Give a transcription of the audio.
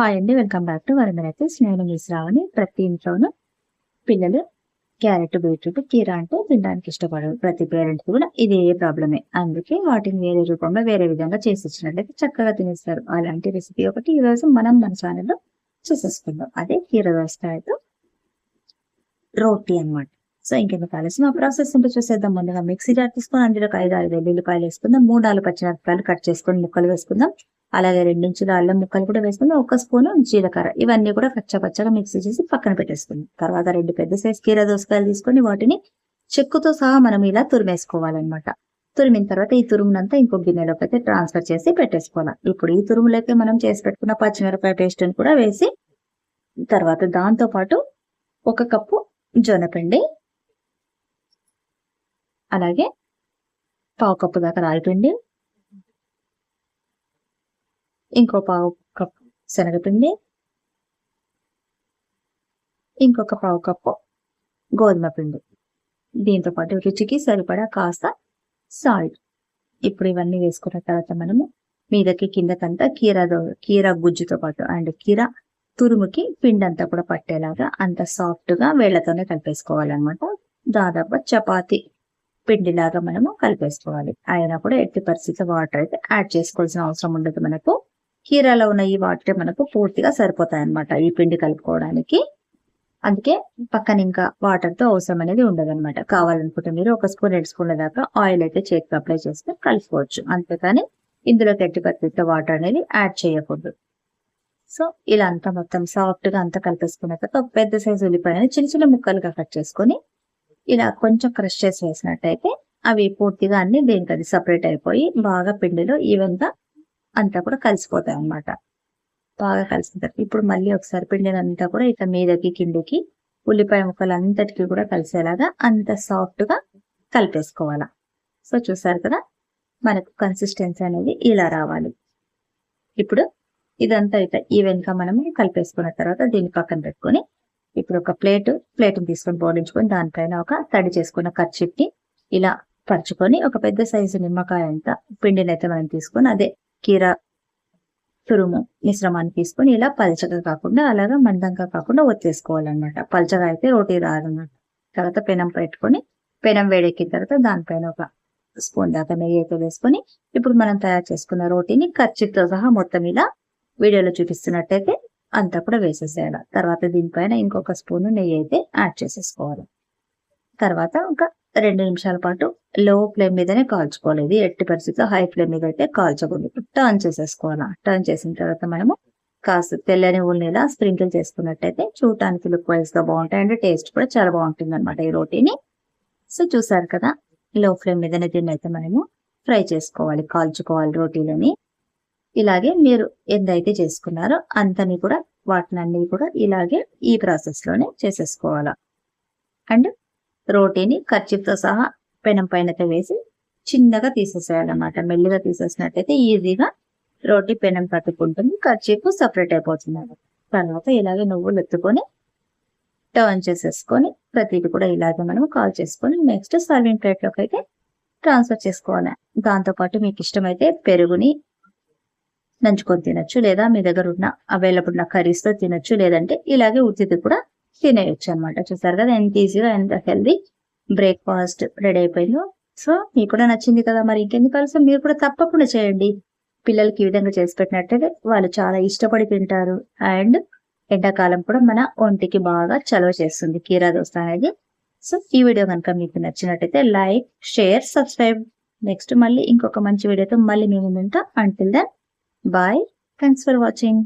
Hi అండి welcome back to అయితే స్నేహం మిశ్రావని ప్రతి ఇంట్లోనూ పిల్లలు క్యారెట్ బీట్రూట్ కీర అంటే తినడానికి ఇష్టపడరు. ప్రతి పేరెంట్స్ కూడా ఇదే ప్రాబ్లమే. అందుకే వాటిని వేరే రూపంలో వేరే విధంగా చేసి ఇచ్చినట్లయితే చక్కగా తినేస్తారు. అలాంటి రెసిపీ ఒకటి ఈ మనం మన ఛానల్లో చేసేసుకుందాం. అదే కీర దోసకాయతో రోటీ అన్నమాట. సో ఇంకెందుకు ఆలస్యం ఆ ప్రాసెస్ ఉంటే చూసేద్దాం. ముందుగా మిక్సీ జార్ తీసుకొని అందులో ఐదు ఆరు వెల్లుల్లిపాయలు వేసుకుందాం. మూడు నాలుగు పచ్చిమిరపకాయలు కట్ చేసుకొని ముక్కలు వేసుకుందాం. అలాగే రెండు రెండించుల అల్లం ముక్కలు కూడా వేసుకుందాం ఒక స్పూను జీలకర్ర. ఇవన్నీ కూడా పచ్చ పచ్చగా మిక్సీ చేసి పక్కన పెట్టేసుకుందాం. తర్వాత రెండు పెద్ద సైజ్ కీర దోసకాయలు తీసుకొని వాటిని చెక్కుతో సహా మనం ఇలా తురిమేసుకోవాలన్నమాట. తురిమిన తర్వాత ఈ తురుమునంతా ఇంకో గిన్నెలోకి అయితే ట్రాన్స్ఫర్ చేసి పెట్టేసుకోవాలి. ఇప్పుడు ఈ తురుములోకి మనం చేసి పెట్టుకున్న పచ్చిమిరపకాయ పేస్ట్ కూడా వేసి తర్వాత దాంతో పాటు ఒక కప్పు జొన్నపిండి అలాగే పావు కప్పు దాకా రాగిపిండి ఇంకో పావు కప్పు శనగపిండి. ఇంకొక పావు కప్పు గోధుమ పిండి. దీంతో పాటు రుచికి సరిపడా కాస్త సాల్ట్ ఇప్పుడు ఇవన్నీ వేసుకున్న తర్వాత మనము మీదకి కిందకంతా కీర కీర గుజ్జుతో పాటు అండ్ కీర తురుముకి పిండి అంతా కూడా పట్టేలాగా అంత సాఫ్ట్గా వేళ్ళతోనే కలిపేసుకోవాలన్నమాట. దాదాపు చపాతి పిండిలాగా మనము కలిపేసుకోవాలి. అయినా కూడా ఎట్టి పరిస్థితి వాటర్ అయితే యాడ్ చేసుకోవాల్సిన అవసరం ఉండదు మనకు. కీరాలో ఉన్న ఈ వాటర్ మనకు పూర్తిగా సరిపోతాయి అనమాట ఈ పిండి కలుపుకోవడానికి. అందుకే పక్కన ఇంకా వాటర్తో అవసరం అనేది ఉండదు అనమాట కావాలనుకుంటే మీరు ఒక స్పూన్ రెండు స్పూన్ల దాకా ఆయిల్ అయితే చేతికి అప్లై చేస్తే కలుపుకోవచ్చు. అంతేకాని ఇందులో గట్టి పరిస్థితి వాటర్ అనేది యాడ్ చేయకూడదు. సో ఇలా అంతా మొత్తం సాఫ్ట్గా అంతా కలిపేసుకున్న తర్వాత ఒక పెద్ద సైజు ఉల్లిపాయని చిన్న చిన్న ముక్కలుగా కట్ చేసుకొని ఇలా కొంచెం క్రష్ చేసి వేసినట్టయితే అవి పూర్తిగా అన్ని దేనికి అది సపరేట్ అయిపోయి బాగా పిండిలో ఈవెన్గా అంతా కూడా కలిసిపోతాయి అన్నమాట. బాగా కలిసిపోతారు ఇప్పుడు మళ్ళీ ఒకసారి పిండిని అంతా కూడా ఇక మీదకి కిందికి ఉల్లిపాయ ముక్కలు అంతటికి కూడా కలిసేలాగా అంత సాఫ్ట్గా కలిపేసుకోవాలా. సో చూసారు కదా? మనకు కన్సిస్టెన్సీ అనేది ఇలా రావాలి. ఇప్పుడు ఇదంతా అయితే ఈ వెనుక మనము కలిపేసుకున్న తర్వాత దీన్ని పక్కన పెట్టుకొని ఇప్పుడు ఒక ప్లేట్ ప్లేట్ని తీసుకొని బోడించుకొని దానిపైన ఒక తడి చేసుకున్న కర్చిప్ని ఇలా పరుచుకొని ఒక పెద్ద సైజు నిమ్మకాయ అంత పిండిని అయితే మనం తీసుకొని అదే కీర తురుము మిశ్రమాన్ని తీసుకొని ఇలా పల్చగా కాకుండా అలాగా మందంగా కాకుండా ఒత్తేసుకోవాలన్నమాట. పల్చగా అయితే రోటీ రాదన్నమాట. తర్వాత పెనం పెట్టుకొని పెనం వేడెక్కిన తర్వాత దానిపైన ఒక స్పూన్ దాకా నెయ్యి అయితే వేసుకొని ఇప్పుడు మనం తయారు చేసుకున్న రోటీని ఖర్చుతో సహా మొత్తం ఇలా వీడియోలో చూపిస్తున్నట్టయితే అంతా కూడా వేసేసేయాలి. తర్వాత దీనిపైన ఇంకొక స్పూన్ నెయ్యి అయితే యాడ్ చేసేసుకోవాలి. తర్వాత ఒక రెండు నిమిషాల పాటు లో ఫ్లేమ్ మీదనే కాల్చుకోవాలి. ఇది ఎట్టి పరిస్థితిలో హై ఫ్లేమ్ మీద అయితే కాల్చకూడదు. టర్న్ చేసేసుకోవాలి? టర్న్ చేసిన తర్వాత మనము కాస్త తెల్లని ఊళ్ళనిలా స్ప్రింకిల్ చేసుకున్నట్టయితే చూడటానికి లుక్ వైజ్గా బాగుంటాయి అండ్ టేస్ట్ కూడా చాలా బాగుంటుంది అనమాట ఈ రోటీని. సో చూసారు కదా లో ఫ్లేమ్ మీదనే దీన్ని అయితే మనము ఫ్రై చేసుకోవాలి కాల్చుకోవాలి రోటీలని. ఇలాగే మీరు ఎంతైతే చేసుకున్నారో అంతని కూడా వాటినన్నీ కూడా ఇలాగే ఈ ప్రాసెస్లోనే చేసేసుకోవాలా. అండ్ రోటీని ఖర్చీఫ్తో సహా పెనం పైన వేసి చిన్నగా తీసేసేయాలన్నమాట. మెల్లిగా తీసేసినట్టయితే ఈజీగా రోటీ పెనం పట్టుకుంటుంది ఖర్చీఫ్ సపరేట్ అయిపోతుంది తర్వాత ఇలాగే నువ్వులు ఎత్తుకొని టర్న్ చేసేసుకొని ప్రతిది కూడా ఇలాగే మనం కాల్ చేసుకొని నెక్స్ట్ సర్వింగ్ ప్లేట్లోకి అయితే ట్రాన్స్ఫర్ చేసుకోవాలి. దాంతో పాటు మీకు ఇష్టమైతే పెరుగుని నంచుకొని తినొచ్చు లేదా మీ దగ్గర ఉన్న అవైలబుల్ ఉన్న కర్రీస్తో తినొచ్చు లేదంటే ఇలాగే ఉత్తిది కూడా తినేయచ్చు అనమాట చూసారు కదా ఎంత ఈజీగా ఎంత హెల్దీ బ్రేక్ఫాస్ట్ రెడీ అయిపోయిందో. సో మీకు కూడా నచ్చింది కదా మరి. ఇంకెందుకు కలిసి మీరు కూడా తప్పకుండా చేయండి. పిల్లలకి ఈ విధంగా చేసి పెట్టినట్టయితే వాళ్ళు చాలా ఇష్టపడి తింటారు. అండ్ ఎండాకాలం కూడా మన ఒంటికి బాగా చలవ చేస్తుంది కీరా దోశ అనేది. సో ఈ వీడియో కనుక మీకు నచ్చినట్టయితే లైక్ షేర్ సబ్స్క్రైబ్. నెక్స్ట్ మళ్ళీ ఇంకొక మంచి వీడియోతో మళ్ళీ మేము ఉంటాం. Until then bye thanks for watching